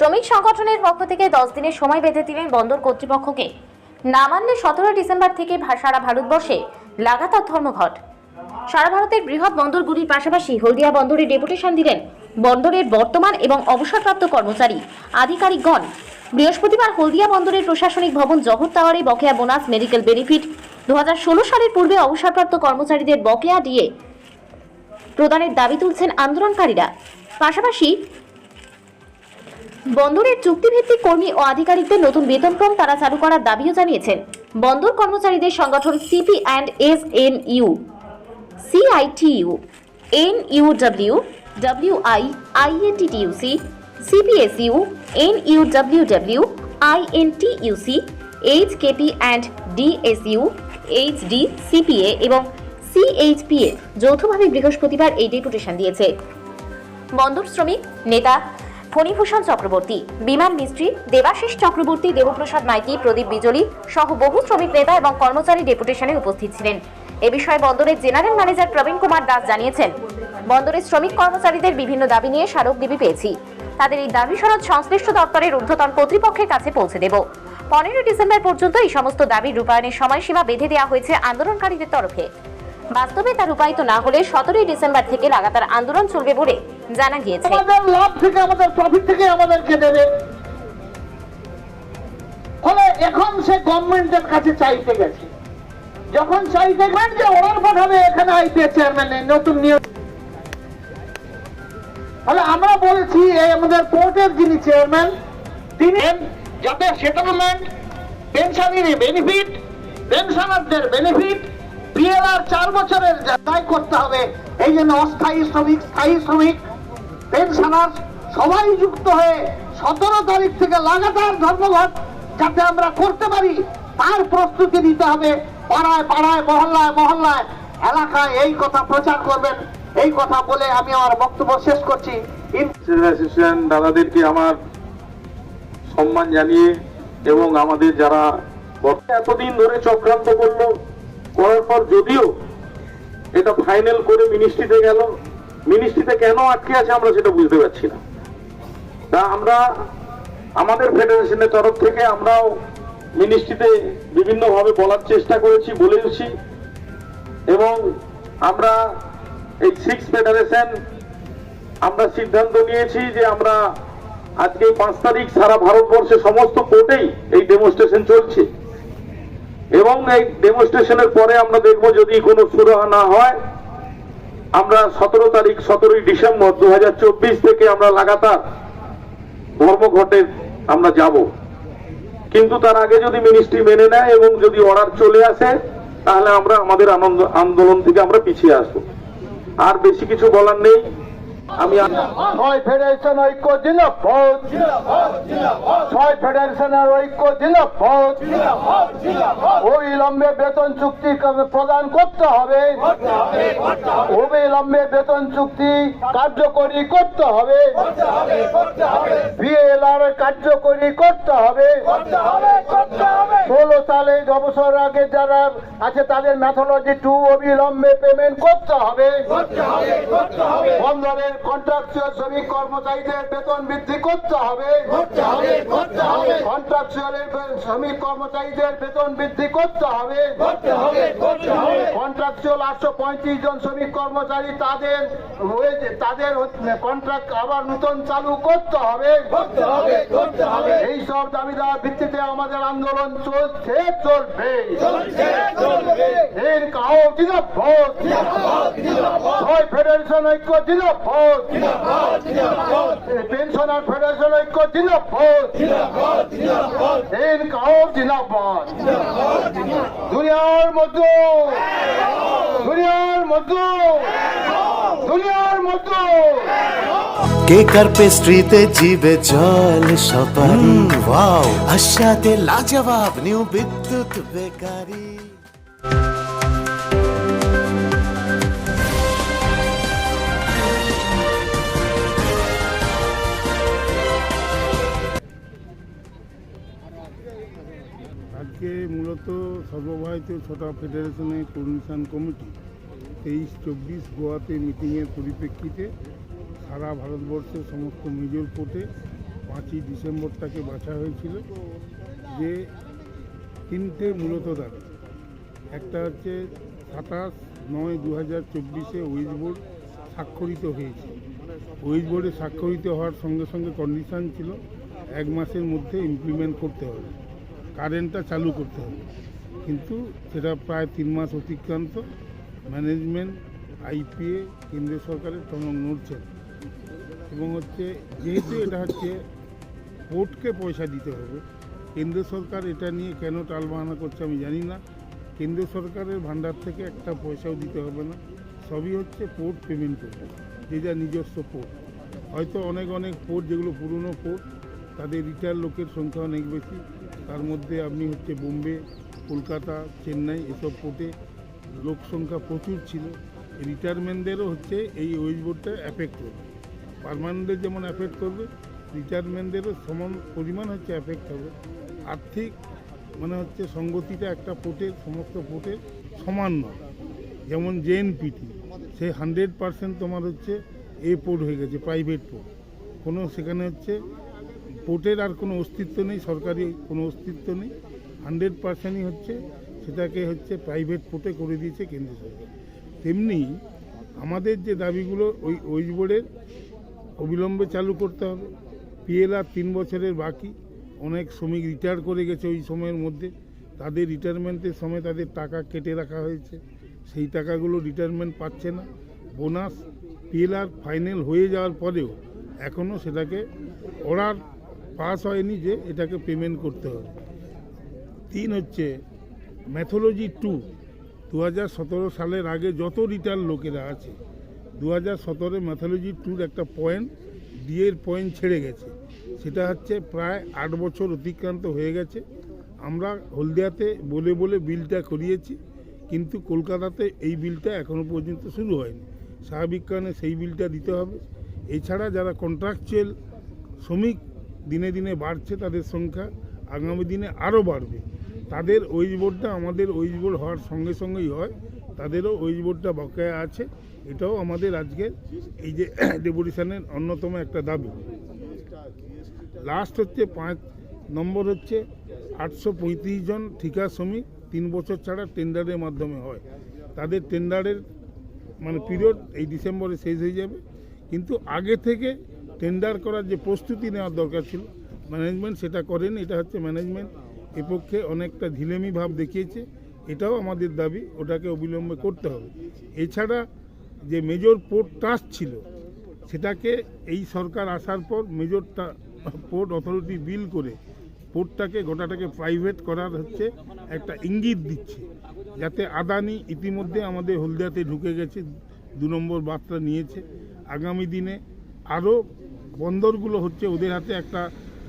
শ্রমিক সংগঠনের পক্ষ থেকে দশ দিনের সময় বেঁধে দিলেন বন্দর কর্তৃপক্ষকে। না মানলে সতেরো ডিসেম্বর থেকে সারা ভারতবর্ষে লাগাতার ধর্মঘট। সারা ভারতের বৃহৎ বন্দরগুলির পাশাপাশি হলদিয়া বন্দরে ডেপুটেশন দিলেন বন্দরের বর্তমান এবং অবসরপ্রাপ্ত কর্মচারী, আধিকারিকগণ। বৃহস্পতিবার হলদিয়া বন্দরের প্রশাসনিক ভবন জহর টাওয়ারে বকেয়া বোনাস মেডিকেল বেনিফিট দু হাজার ষোলো সালের পূর্বে অবসরপ্রাপ্ত কর্মচারীদের বকেয়া দিয়ে প্রদানের দাবি তুলছেন আন্দোলনকারীরা। পাশাপাশি বন্দরের চুক্তিভিত্তিক কর্মী ও আধিকারিকদের নতুন বেতনক্রম তারা চালু করার দাবিও জানিয়েছেন। বন্দর কর্মচারীদের সংগঠন CP and S N U CITU NUW WI INTTUC CPSU NUWW INTUC HKP and DSU HD CPA এবং সিএইচপিএ যৌথভাবে বৃহস্পতিবার এই ডেপুটেশন দিয়েছে। বন্দর শ্রমিক, নেতা ফণীভূষণ চক্রবর্তী, বিমান মিস্ত্রি দেবাশিস চক্রবর্তী, দেবপ্রসাদ মাইতি, প্রদীপ বিজলি সহ বহু শ্রমিক নেতা এবং কর্মচারী ডেপুটেশনে উপস্থিত ছিলেন। এ বিষয়ে বন্দরের জেনারেল ম্যানেজার প্রবীণ কুমার দাস জানিয়েছেন, বন্দরের শ্রমিক কর্মচারীদের বিভিন্ন দাবি নিয়ে স্মারকলিপি পেয়েছি। তাদের এই দাবি সনদ সংশ্লিষ্ট দপ্তরের ঊর্ধ্বতন কর্তৃপক্ষের কাছে পৌঁছে দেব। পনেরোই ডিসেম্বর পর্যন্ত এই সমস্ত দাবি রূপায়ণের সময়সীমা বেঁধে দেওয়া হয়েছে আন্দোলনকারীদের তরফে। বাস্তবে তা রূপায়িত না হলে সতেরোই ডিসেম্বর থেকে লাগাতার আন্দোলন চলবে বলে জানা গিয়েছে। আমাদের লাভ থেকে আমাদের প্রফিট থেকে আমাদেরকে দেবে। ফলে এখন সে গভর্নমেন্টের কাছে চাইতে গেছে। যখন যে পাঠাবে এখানে নতুন নিয়োগ। আমরা বলেছি, এই আমাদের পোর্টের যিনি চেয়ারম্যান তিনি যাতে সেটেলমেন্ট পেনশনের বেনিফিট পেনশনারদের বেনিফিট পিএলআর চার বছরের দায় করতে হবে। এই জন্য অস্থায়ী শ্রমিক, স্থায়ী শ্রমিক পেনশনার সবাই যুক্ত হয়ে সতেরো তারিখ থেকে লাগাতার ধর্মঘট যাতে আমরা করতে পারি, তার প্রস্তুতি নিতে হবে। পাড়ায় পাড়ায়, মহল্লায় মহল্লায়, এলাকায় এই কথা প্রচার করবেন। এই কথা বলে আমি আমার বক্তব্য শেষ করছি। দাদাদেরকে আমার সম্মান জানিয়ে এবং আমাদের যারা এতদিন ধরে চক্রান্ত করল, করার পর যদিও এটা ফাইনাল করে মিনিস্ট্রিতে গেল মিনিস্ট্রিতে কেন আটকে আছে আমরা সেটা বুঝতে পারছি না। তা আমরা আমাদের ফেডারেশনের তরফ থেকে আমরাও মিনিস্ট্রিতে বিভিন্নভাবে বলার চেষ্টা করেছি বলেছি এবং আমরা এই সিক্স ফেডারেশন আমরা সিদ্ধান্ত নিয়েছি যে আমরা আজকে পাঁচ তারিখ সারা ভারতবর্ষে সমস্ত কোর্টেই এই ডেমনস্ট্রেশন চলছে। এবং এই ডেমনস্ট্রেশনের পরে আমরা দেখব যদি কোনো সুরাহা না হয় আমরা সতেরো তারিখ সতেরোই ডিসেম্বর দু হাজার চব্বিশ থেকে আমরা লাগাতার ধর্মঘটে আমরা যাব। কিন্তু তার আগে যদি মিনিস্ট্রি মেনে নেয় এবং যদি অর্ডার চলে আসে, তাহলে আমরা আমাদের আনন্দ আন্দোলন থেকে আমরা পিছিয়ে আসব। আর বেশি কিছু বলার নেই। আমি ছয় ফেডারেশন ঐক্য, জিন্দাবাদ। ছয় ফেডারেশনের ঐক্য, জিন্দাবাদ। অবিলম্বে বেতন চুক্তি প্রদান করতে হবে। অবিলম্বে বেতন চুক্তি কার্যকরী করতে হবে। বিএলআর কার্যকরী করতে হবে। ষোলো সালে অবসর আগে যারা আছে তাদের ম্যাথোলজি টু অবিলম্বে পেমেন্ট করতে হবে। বন্দরের কন্ট্রাকচুয়াল শ্রমিক কর্মচারীদের বেতন বৃদ্ধি করতে হবে। কন্ট্রাকচুয়ালের শ্রমিক কর্মচারীদের বেতন বৃদ্ধি করতে হবে। কন্ট্রাকচুয়াল জন শ্রমিক কর্মচারী তাদের তাদের কন্ট্রাক্ট আবার নতুন চালু করতে হবে। এই সব দাবি দেওয়ার ভিত্তিতে আমাদের আন্দোলন চলছে চলবে। এর কাউ দিল ভোট ফেডারেশন ঐক্য দিল ভোট পেনশনার ফেডারেশন ঐক্য দুনিয়ার মজদুর দুনিয়ার মজদুর দুনিয়ার মজদুর কেকার পেস্ট্রিতে জিবে জল সপারি ওয়াও। আশাতে লাজবাব নিউ বিদ্যুৎ বেকারি। আজকে মূলত সর্বভারতীয় ছোটা ফেডারেশনের কোর্ডিনেশন কমিটি তেইশ চব্বিশ গোয়াতে মিটিংয়ের পরিপ্রেক্ষিতে সারা ভারতবর্ষের সমস্ত মেজর কোর্টে পাঁচই ডিসেম্বরটাকে বাছা হয়েছিল, যে তিনটে মূলত দাবি। একটা হচ্ছে সাতাশ নয় দু হাজার চব্বিশে ওয়েজ বোর্ড স্বাক্ষরিত হয়েছে। ওয়েজ বোর্ডে স্বাক্ষরিত হওয়ার সঙ্গে সঙ্গে কন্ডিশন ছিল, এক মাসের মধ্যে ইমপ্লিমেন্ট করতে হবে। কারেন্টটা চালু করতে হবে। কিন্তু সেটা প্রায় তিন মাস অতিক্রান্ত। ম্যানেজমেন্ট আইপিএ কেন্দ্রীয় সরকারের টনক নড়ছে। এবং হচ্ছে যেহেতু এটা হচ্ছে কোর্টকে পয়সা দিতে হবে কেন্দ্র সরকার এটা নিয়ে কেন টালবাহানা করছে আমি জানি না। কেন্দ্র সরকারের ভান্ডার থেকে একটা পয়সাও দিতে হবে না। সবই হচ্ছে পোর্ট পেমেন্ট করবে। যে যা নিজস্ব পোর্ট হয়তো অনেক অনেক পোর্ট যেগুলো পুরনো পোর্ট তাদের রিটায়ার লোকের সংখ্যা অনেক বেশি। তার মধ্যে আপনি হচ্ছে বোম্বে, কলকাতা, চেন্নাই এসব পোর্টে লোক সংখ্যা প্রচুর ছিল। রিটায়ারমেন্টদেরও হচ্ছে এই ওয়েজ বোর্ডটা অ্যাফেক্ট করবে। পারমানেন্টের যেমন অ্যাফেক্ট করবে, রিটায়ারমেন্টদেরও সমান পরিমাণ হচ্ছে অ্যাফেক্ট হবে। আর্থিক মানে হচ্ছে সঙ্গতিটা একটা পোর্টের সমস্ত পোর্টের সমান নয়। যেমন জেএনপিটি সে হান্ড্রেড পার্সেন্ট তোমার হচ্ছে এ পোর্ট হয়ে গেছে প্রাইভেট পোর্ট কোনো সেখানে হচ্ছে পোর্টের আর কোনো অস্তিত্ব নেই, সরকারি কোনো অস্তিত্ব নেই। হান্ড্রেড পার্সেন্টই হচ্ছে সেটাকে হচ্ছে প্রাইভেট পোর্টে করে দিয়েছে কেন্দ্র সরকার। তেমনি আমাদের যে দাবিগুলো, ওই ওই বোর্ডের অবিলম্বে চালু করতে হবে। পিএলআর তিন বছরের বাকি। অনেক শ্রমিক রিটায়ার করে গেছে ওই সময়ের মধ্যে। তাদের রিটায়ারমেন্টের সময় তাদের টাকা কেটে রাখা হয়েছে। সেই টাকাগুলো রিটায়ারমেন্ট পাচ্ছে না। বোনাস, পিএলআর ফাইনাল হয়ে যাওয়ার পরেও এখনও সেটাকে অর্ডার পাস হয়নি যে এটাকে পেমেন্ট করতে হবে। তিন হচ্ছে ম্যাথোলজি টু দু হাজার সতেরো সালের আগে যত রিটার্ন লোকেরা আছে দু হাজার সতেরো ম্যাথোলজি টুর একটা পয়েন্ট ডিএর পয়েন্ট ছেড়ে গেছে। সেটা হচ্ছে প্রায় আট বছর অতিক্রান্ত হয়ে গেছে। আমরা হলদিয়াতে বলে বলে বিলটা করিয়েছি, কিন্তু কলকাতাতে এই বিলটা এখনও পর্যন্ত শুরু হয়নি। স্বাভাবিক কারণে সেই বিলটা দিতে হবে। এছাড়া যারা কন্ট্রাকচুয়াল শ্রমিক দিনে দিনে বাড়ছে তাদের সংখ্যা, আগামী দিনে আরও বাড়বে। তাদের ওয়েজ বোর্ডটা আমাদের ওয়েজ বোর্ড হওয়ার সঙ্গে সঙ্গেই হয়, তাদেরও ওয়েজ বোর্ডটা বকেয়া আছে। এটাও আমাদের আজকে এই যে ডেপুটেশনের অন্যতম একটা দাবি। লাস্ট হচ্ছে পাঁচ, নম্বর হচ্ছে আটশো পঁয়ত্রিশ জন ঠিকা শ্রমিক তিন বছর ছাড়া টেন্ডারের মাধ্যমে হয়। তাদের টেন্ডারের মানে পিরিয়ড এই ডিসেম্বরে শেষ হয়ে যাবে। কিন্তু আগে থেকে টেন্ডার করার যে প্রস্তুতি নেওয়ার দরকার ছিল ম্যানেজমেন্ট সেটা করেন, এটা হচ্ছে ম্যানেজমেন্ট এ পক্ষে অনেকটা ঢিলেমি ভাব দেখিয়েছে, এটাও আমাদের দাবি, ওটাকে অবিলম্বে করতে হবে। এছাড়া যে মেজর পোর্ট ট্রাস্ট ছিল, সেটাকে এই সরকার আসার পর মেজরটা পোর্ট অথরিটি বিল করে পোর্টটাকে গোটাটাকে প্রাইভেট করার হচ্ছে একটা ইঙ্গিত দিচ্ছে, যাতে আদানি ইতিমধ্যে আমাদের হলদিয়াতে ঢুকে গেছে, দু নম্বর বার্তা নিয়েছে। আগামী দিনে আরও বন্দরগুলো হচ্ছে ওদের হাতে একটা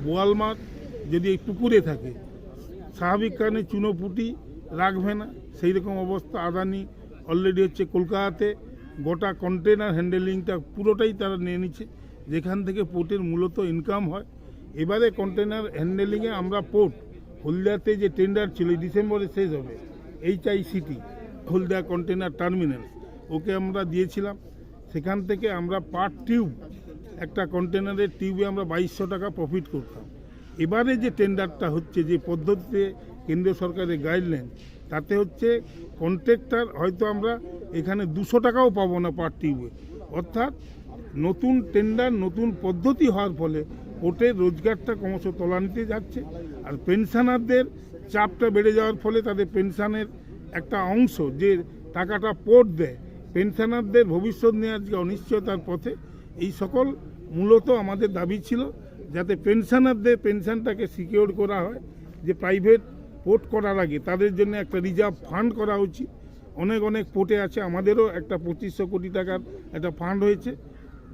বোয়াল মাছ যদি এই পুকুরে থাকে। স্বাভাবিক কারণে চুনোপুটি রাখবে না। সেই রকম অবস্থা আদানি অলরেডি হচ্ছে কলকাতাতে। গোটা কন্টেনার হ্যান্ডেলিংটা পুরোটাই তারা নিয়ে নিচ্ছে। যেখান থেকে পোর্টের মূলত ইনকাম হয়। এবারে কন্টেনার হ্যান্ডেলিংয়ে আমরা পোর্ট হলদিয়াতে যে টেন্ডার ছিল ডিসেম্বরে শেষ হবে। H I C T Haldia container terminal ওকে আমরা দিয়েছিলাম। সেখান থেকে আমরা পার টিউব একটা কন্টেনারের টিউবে আমরা বাইশশো টাকা প্রফিট করতাম। এবারে যে টেন্ডারটা হচ্ছে, যে পদ্ধতিতে কেন্দ্রীয় সরকারের গাইডলাইন তাতে হচ্ছে কন্ট্রাক্টর হয়তো আমরা এখানে দুশো টাকাও পাবো না পার টিউবে অর্থাৎ নতুন টেন্ডার নতুন পদ্ধতি হওয়ার ফলে পোর্টের রোজগারটা ক্রমশ তলানিতে যাচ্ছে আর পেনশনারদের চাপটা বেড়ে যাওয়ার ফলে তাদের পেনশনের একটা অংশ যে টাকাটা পোর্ট দেয় পেনশনারদের ভবিষ্যৎ নিয়ে আজকে অনিশ্চয়তার পথে এই সকল মূলত আমাদের দাবি ছিল যাতে পেনশনারদের পেনশনটাকে সিকিওর করা হয়, যে প্রাইভেট পোর্ট করার আগে তাদের জন্য একটা রিজার্ভ ফান্ড করা উচিত। অনেক অনেক পোর্টে আছে, আমাদেরও একটা পঁচিশশো কোটি টাকার একটা ফান্ড হয়েছে,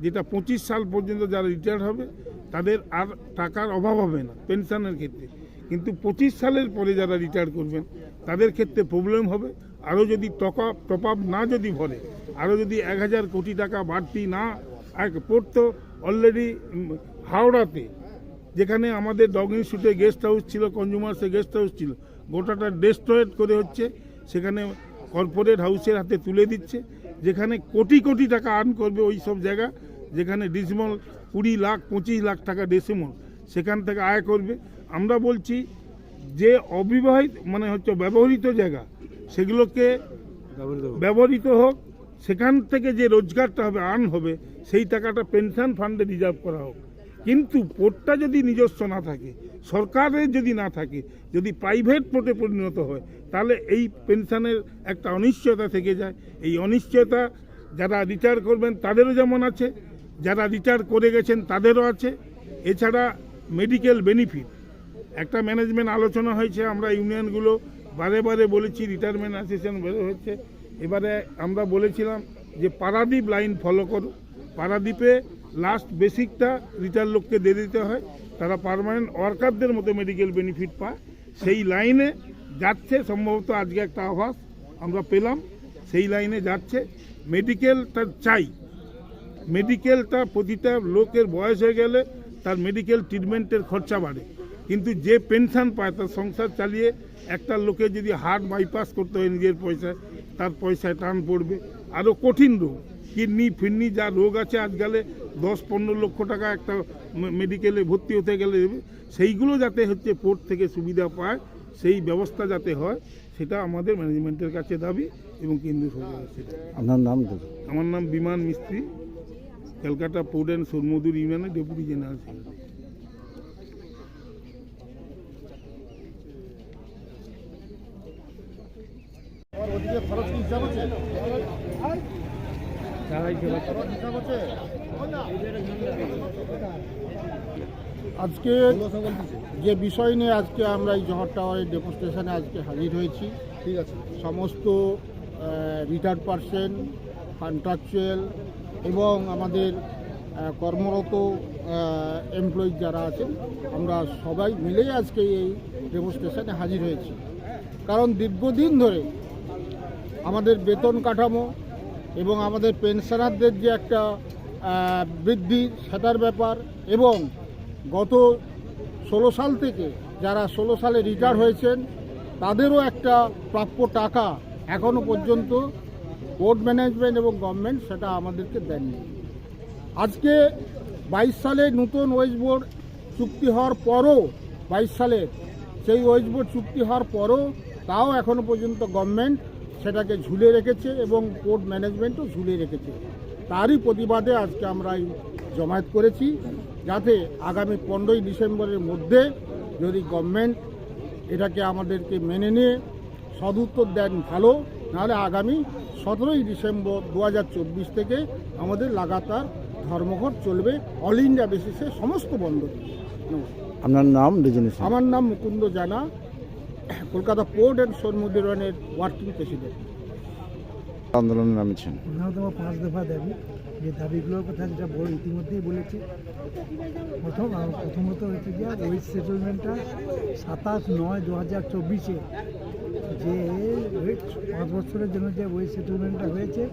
যেটা পঁচিশ সাল পর্যন্ত যারা রিটায়ার হবে, তাদের আর টাকার অভাব হবে না পেনশনের ক্ষেত্রে। কিন্তু পঁচিশ সালের পরে যারা রিটায়ার করবেন, তাদের ক্ষেত্রে প্রবলেম হবে। আরও যদি টপ আপ টপ আপ না যদি ভরে, আরও যদি এক হাজার কোটি টাকা বাড়তি না আর পোর্ট তো অলরেডি হাওড়াতে যেখানে আমাদের ডগ ইনস্টিটিউটে গেস্ট হাউস ছিল কনজিউমার্সে গেস্ট হাউস ছিল গোটাটা ডেস্ট্রয়েড করে হচ্ছে সেখানে কর্পোরেট হাউসের হাতে তুলে দিচ্ছে যেখানে কোটি কোটি টাকা আর্ন করবে ওই সব জায়গা যেখানে ডিসিমল কুড়ি লাখ পঁচিশ লাখ টাকা ডেসিমল সেখান থেকে আয় করবে। আমরা বলছি যে অবিবাহিত মানে হচ্ছে ব্যবহৃত জায়গা সেগুলোকে ব্যবহৃত হোক। সেখান থেকে যে রোজগারটা হবে আর্ন হবে সেই টাকাটা পেনশন ফান্ডে রিজার্ভ করা হোক। কিন্তু পোর্টটা যদি নিজস্ব না থাকে, সরকারের যদি না থাকে, যদি প্রাইভেট পোর্টে পরিণত হয়, তাহলে এই পেনশনের একটা অনিশ্চয়তা থেকে যায়। এই অনিশ্চয়তা যারা রিটায়ার করবেন, তাদেরও যেমন আছে, যারা রিটায়ার করে গেছেন, তাদেরও আছে। এছাড়া মেডিকেল বেনিফিট একটা ম্যানেজমেন্ট আলোচনা হয়েছে, আমরা ইউনিয়নগুলো বারে বারে বলেছি রিটায়ারমেন্ট অ্যাসোসিয়েশন বের হচ্ছে এবারে আমরা বলেছিলাম যে পারাদ্বীপ লাইন ফলো করো। পারাদ্বীপে লাস্ট বেসিকটা রিটার লোককে দিয়ে দিতে হয়। তারা পার্মানেন্ট ওয়ার্কারদের মতো মেডিকেল বেনিফিট পায়। সেই লাইনে যাচ্ছে, সম্ভবত আজকে একটা আভাস আমরা পেলাম। সেই লাইনে যাচ্ছে। মেডিকেলটা চাই। মেডিকেলটা প্রতিটা লোকের বয়স হয়ে গেলে তার মেডিকেল ট্রিটমেন্টের খরচা বাড়ে। কিন্তু যে পেনশন পায়, তার সংসার চালিয়ে একটা লোকে যদি হার্ট বাইপাস করতে হয় নিজের পয়সায়, তার পয়সায় টান পড়বে। আরও কঠিন রোগ। কিডনি ফিডনি যা রোগ আছে আজকালে দশ পনেরো লক্ষ টাকা একটা মেডিকেলে ভর্তি হতে গেলে সেইগুলো যাতে হচ্ছে পোর্ট থেকে সুবিধা পায় সেই ব্যবস্থা যাতে হয় সেটা আমাদের ম্যানেজমেন্টের কাছে দাবি এবং কেন্দ্রীয় সরকারের সেটা আপনার নাম আমার নাম বিমান মিস্ত্রি ক্যালকাটা পোর্ট অ্যান্ড সোরমদুর ইউনিয়নের ডেপুটি জেনারেল সেক্রেটারি আজকে যে বিষয় নিয়ে আজকে আমরা এই জহর টাওয়ারের ডেমনস্ট্রেশনে আজকে হাজির হয়েছি ঠিক আছে সমস্ত রিটায়ার্ড পার্সন কন্ট্রাকচুয়াল এবং আমাদের কর্মরত এমপ্লয়ি যারা আছেন, আমরা সবাই মিলেই আজকে এই ডেমনস্ট্রেশনে হাজির হয়েছি। কারণ দীর্ঘদিন ধরে আমাদের বেতন কাঠামো এবং আমাদের পেনশনারদের যে একটা বৃদ্ধি, সেটার ব্যাপার এবং গত ষোলো সাল থেকে যারা ষোলো সালে রিটায়ার হয়েছেন, তাদেরও একটা প্রাপ্য টাকা এখনও পর্যন্ত বোর্ড ম্যানেজমেন্ট এবং গভর্নমেন্ট সেটা আমাদেরকে দেননি। আজকে বাইশ সালে নতুন ওয়েজ বোর্ড চুক্তি হওয়ার পরও, বাইশ সালের সেই ওয়েজ বোর্ড চুক্তি হওয়ার পরও তাও এখনও পর্যন্ত গভর্নমেন্ট সেটাকে ঝুলে রেখেছে এবং পোর্ট ম্যানেজমেন্টও ঝুলে রেখেছে। তারই প্রতিবাদে আজকে আমরা এই জমায়েত করেছি যাতে আগামী পনেরোই ডিসেম্বরের মধ্যে যদি গভর্নমেন্ট এটাকে আমাদেরকে মেনে নিয়ে সদুত্তর দেন ভালো নাহলে আগামী সতেরোই ডিসেম্বর দু হাজার চব্বিশ থেকে আমাদের লাগাতার ধর্মঘট চলবে অল ইন্ডিয়া বেসিসে সমস্ত বন্ধ। আপনার নাম আমার নাম মুকুন্দ জানা। কলকাতা পোর্ট অ্যান্ড সরমুদ্দিরনের ওয়ার্কিং প্রেসিডেন্ট। আন্দোলনে নামেছেন অন্যতম পাঁচ দফা দাবি যে দাবিগুলোর কথা যেটা বল ইতিমধ্যেই বলেছি। প্রথম প্রথমত হচ্ছে যে ওয়েজ সেটেলমেন্টটা সাতাশ নয় দু হাজার চব্বিশে যে পাঁচ বছরের জন্য যে ওয়েজ সেটেলমেন্টটা হয়েছে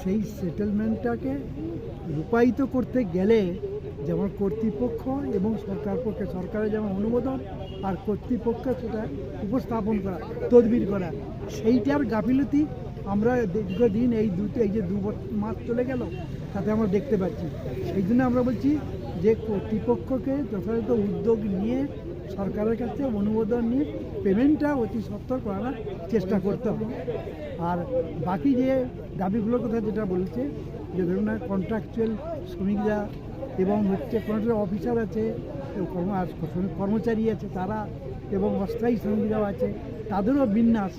সেই সেটেলমেন্টটাকে রূপায়িত করতে গেলে যেমন কর্তৃপক্ষ এবং সরকার পক্ষে, সরকারের যেমন অনুমোদন আর কর্তৃপক্ষ সেটা উপস্থাপন করা, তদবির করা সেইটার গাফিলতি আমরা দীর্ঘদিন এই দুটো এই যে দু মাস চলে গেল, তাতে আমরা দেখতে পাচ্ছি। সেই জন্য আমরা বলছি যে কর্তৃপক্ষকে যথাযথ উদ্যোগ নিয়ে, সরকারের কাছে অনুমোদন নিয়ে পেমেন্টটা অতি সত্তর করার চেষ্টা করতে হবে। আর বাকি যে দাবিগুলোর কথা যেটা বলছে যে ধরুন কন্ট্রাকচুয়াল শ্রমিকরা এবং হচ্ছে কোনো অফিসার আছে কর্ম কর্মচারী আছে তারা, এবং অস্থায়ী শ্রমিকরাও আছে, তাদেরও বিন্যাস।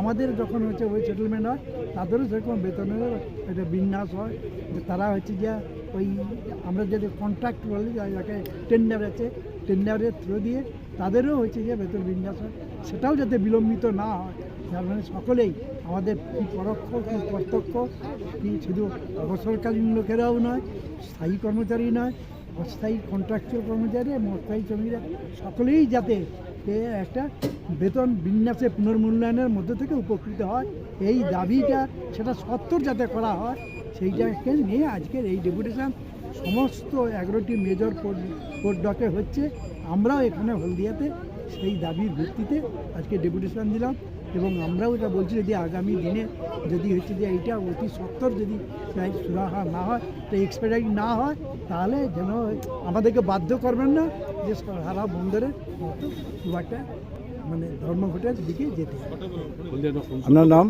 আমাদের যখন হচ্ছে ওই সেটেলমেন্ট হয়, তাদেরও সেরকম বেতনের একটা বিন্যাস হয়, যে তারা হচ্ছে যে ওই আমরা যদি কন্ট্রাক্ট বলি, যাকে টেন্ডার আছে টেন্ডারের থ্রু দিয়ে তাদেরও হচ্ছে যে বেতন বিন্যাস হয়। সেটাও যাতে বিলম্বিত না হয়। যার মানে সকলেই আমাদের কি পরোক্ষ, কি প্রত্যক্ষ, কি শুধু অবসরকালীন লোকেরাও নয়, স্থায়ী কর্মচারী নয়, অস্থায়ী কন্ট্রাকচুয়াল কর্মচারী এবং অস্থায়ী শ্রমিকরা, সকলেই যাতে একটা বেতন বিন্যাসে পুনর্মূল্যায়নের মধ্যে থেকে উপকৃত হয়। এই দাবিটা, সেটা সত্তর যাতে করা হয়, সেইটাকে নিয়ে আজকের এই ডেপুটেশন সমস্ত এগারোটি মেজর কোর্ট ডকে হচ্ছে। আমরাও এখানে হলদিয়াতে সেই দাবির ভিত্তিতে আজকে ডেপুটেশন দিলাম এবং আমরাও এটা বলছি যদি আগামী দিনে যদি হচ্ছে যে এইটা অতি সত্তর যদি প্রায় সুরাহা না হয় তো এক্সপায়ারি না হয় তাহলে যেন আমাদেরকে বাধ্য করবেন না যে সারা বন্দরের মতো খুব একটা মানে ধর্মঘটের দিকে যেতে আপনার নাম?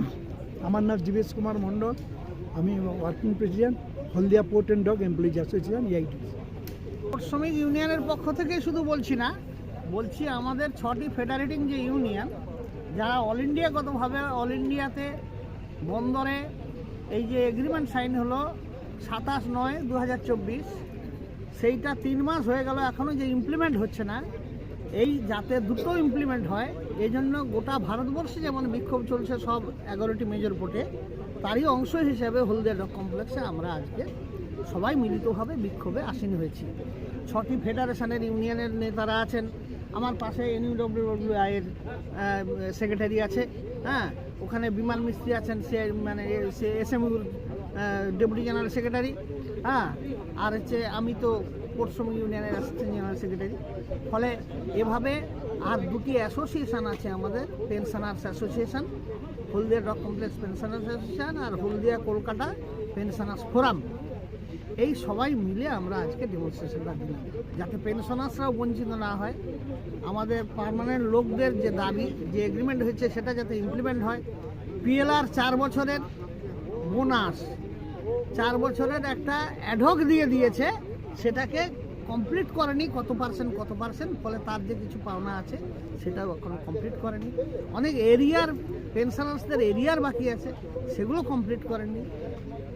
আমার নাম জীবেশ কুমার মণ্ডল। আমি working president Haldia port and dock employees association এইটি শ্রমিক ইউনিয়নের পক্ষ থেকে শুধু বলছি না বলছি, আমাদের ছটি ফেডারেটিং যে ইউনিয়ন, যারা অল ইন্ডিয়াগতভাবে অল ইন্ডিয়াতে বন্দরে, এই যে এগ্রিমেন্ট সাইন হলো সাতাশ নয় দু সেইটা তিন মাস হয়ে গেল এখনও যে ইমপ্লিমেন্ট হচ্ছে না, এই যাতে দ্রুত ইমপ্লিমেন্ট হয় এই জন্য গোটা ভারতবর্ষে যেমন বিক্ষোভ চলছে সব এগারোটি মেজর পোর্টে তারই অংশ হিসেবে হলদিয়া ডক কমপ্লেক্সে আমরা আজকে সবাই মিলিতভাবে বিক্ষোভে আসীন হয়েছি। ছটি ফেডারেশনের ইউনিয়নের নেতারা আছেন আমার পাশে এনইউডব্লিউডব্লিউ এর সেক্রেটারি আছে হ্যাঁ? ওখানে বিমান মিস্ত্রি আছেন, সে মানে সে এসএমইউর ডেপুটি জেনারেল সেক্রেটারি হ্যাঁ? আর হচ্ছে আমি তো পশ্চিম ইউনিয়নের অ্যাসিস্ট্যান্ট জেনারেল সেক্রেটারি ফলে এভাবে আর দুটি অ্যাসোসিয়েশন আছে আমাদের pensioners association Haldia dock complex pensioners association আর হলদিয়া কলকাতা পেনশনার্স ফোরাম এই সবাই মিলে আমরা আজকে ডেমনস্ট্রেশনটা দিলাম। যাতে পেনশনার্সরাও বঞ্চিত না হয়। আমাদের পার্মানেন্ট লোকদের যে দাবি, যে এগ্রিমেন্ট হয়েছে, সেটা যাতে ইমপ্লিমেন্ট হয়। পিএলআর চার বছরের বোনাস চার বছরের একটা অ্যাডহক দিয়ে দিয়েছে। সেটাকে কমপ্লিট করেনি, কত পার্সেন্ট কত পার্সেন্ট ফলে তার যে কিছু পাওনা আছে, সেটাও এখনও কমপ্লিট করেনি। অনেক এরিয়ার পেনশনার্সদের এরিয়ার বাকি আছে, সেগুলো কমপ্লিট করেনি।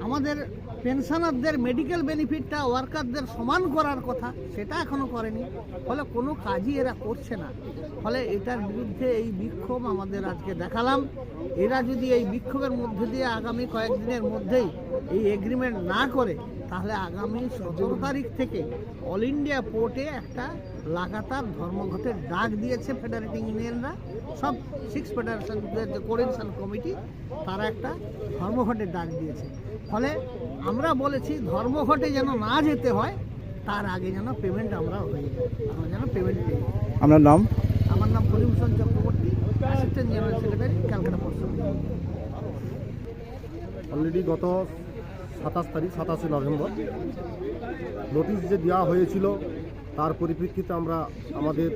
আমাদের পেনশনারদের মেডিকেল বেনিফিটটা ওয়ার্কারদের সমান করার কথা, সেটা এখনও করেনি। ফলে কোনো কাজই এরা করছে না। ফলে এটার বিরুদ্ধে এই বিক্ষোভ আমাদের আজকে দেখালাম। এরা যদি এই বিক্ষোভের মধ্যে দিয়ে আগামী কয়েকদিনের মধ্যেই এই এগ্রিমেন্ট না করে, তাহলে আগামী সতেরো তারিখ থেকে অল ইন্ডিয়া পোর্টে একটা লাগাতার ধর্মঘটের ডাক দিয়েছে ফেডারেটিং ইউনিয়নরা সব সিক্স ফেডারেশনদের যে কোঅর্ডিনেশন কমিটি তারা একটা ধর্মঘটের ডাক দিয়েছে। ফলে আমরা বলেছি ধর্মঘটে যেন না যেতে হয় তার আগে যেন পেমেন্ট আমরা হয়ে যায়। আমরা যেন পেমেন্ট পেয়ে যাই। আপনার নাম? আমার নাম Paribhushan Chakraborty assistant general secretary Calcutta পশ্চিম অলরেডি গত সাতাশ তারিখ সাতাশে নভেম্বর নোটিশ যে দেওয়া হয়েছিল তার পরিপ্রেক্ষিতে আমরা আমাদের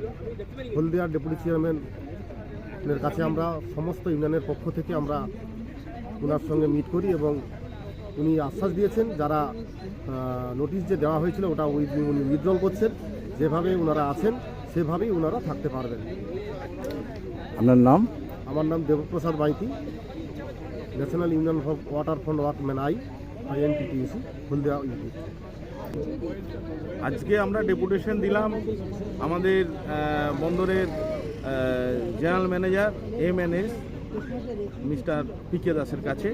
হলদিয়ার ডেপুটি চেয়ারম্যানের কাছে আমরা সমস্ত ইউনিয়নের পক্ষ থেকে আমরা ওনার সঙ্গে মিট করি এবং উনি আশ্বাস দিয়েছেন যারা নোটিশ যে দেওয়া হয়েছিল ওটা উনি উইথড্রল করছেন। যেভাবে ওনারা আছেন সেভাবেই ওনারা থাকতে পারবেন। আপনার নাম? আমার নাম Debaprasad Maity national union of water front workman I INTTC Haldia UP. আজকে আমরা ডেপুটেশন দিলাম আমাদের বন্দরের general manager, M N S, mister P K দাসের কাছে।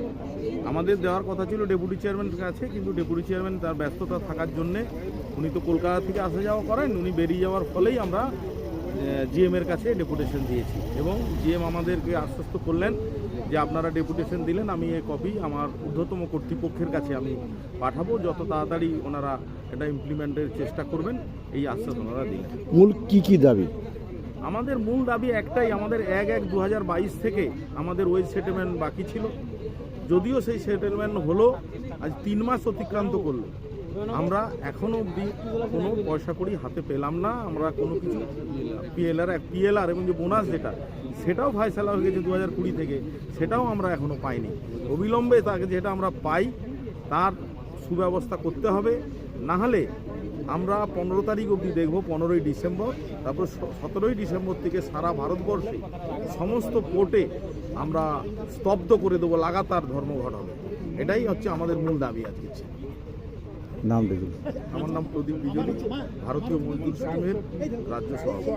আমাদের দেওয়ার কথা ছিল ডেপুটি চেয়ারম্যানের কাছে, কিন্তু ডেপুটি চেয়ারম্যান তার ব্যস্ততা থাকার জন্যে উনি তো কলকাতা থেকে আসা যাওয়া করেন, উনি বেরিয়ে যাওয়ার ফলেই আমরা জিএমের কাছে ডেপুটেশন দিয়েছি। এবং জিএম আমাদেরকে আশ্বস্ত করলেন যে আপনারা ডেপুটেশন দিলেন আমি এই কপি আমার ঊর্ধ্বতম কর্তৃপক্ষের কাছে আমি পাঠাবো। যত তাড়াতাড়ি ওনারা এটা ইমপ্লিমেন্টের চেষ্টা করবেন এই আশ্বাস ওনারা দিলেন মূল কি কি দাবি? আমাদের মূল দাবি একটাই আমাদের এক এক দু থেকে আমাদের ওয়েজ সেটেলমেন্ট বাকি ছিল। যদিও সেই সেটেলমেন্ট হলো আজ তিন মাস অতিক্রান্ত করল। আমরা এখনও অবধি কোনো পয়সা কড়ি হাতে পেলাম না, আমরা কোনো কিছু পিএলআর পিএলআর এবং যে বোনাস যেটা, সেটাও ফায়সালা হয়ে গেছে দু হাজার কুড়ি থেকে, সেটাও আমরা এখনও পাইনি। অবিলম্বে তাকে যেটা আমরা পাই, তার সুব্যবস্থা করতে হবে। না হলে আমরা পনেরো তারিখ অবধি দেখব, পনেরোই ডিসেম্বর, তারপর সতেরোই ডিসেম্বর থেকে সারা ভারতবর্ষে সমস্ত পোর্টে আমরা স্তব্ধ করে দেবো, লাগাতার ধর্মঘট হবে। এটাই হচ্ছে আমাদের মূল দাবি আজকে। নাম দেখুন আমার নাম প্রদীপ বিজলি ভারতীয় মজদুর সংঘের রাজ্য সভাপতি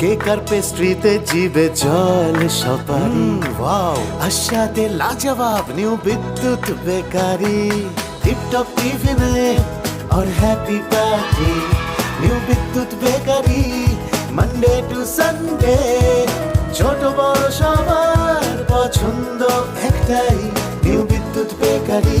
কেকার পেস্ট্রিতে জিবে জল সপারি ওয়াও আশাতে লাজবাব নিউ বিদ্যুৎ বেকারি টিপটপ টিফিনে और happy party new Bidyut bakery Monday to Sunday ছোট বড় সবার পছন্দ একটাই নিউ বিদ্যুৎ বেকারি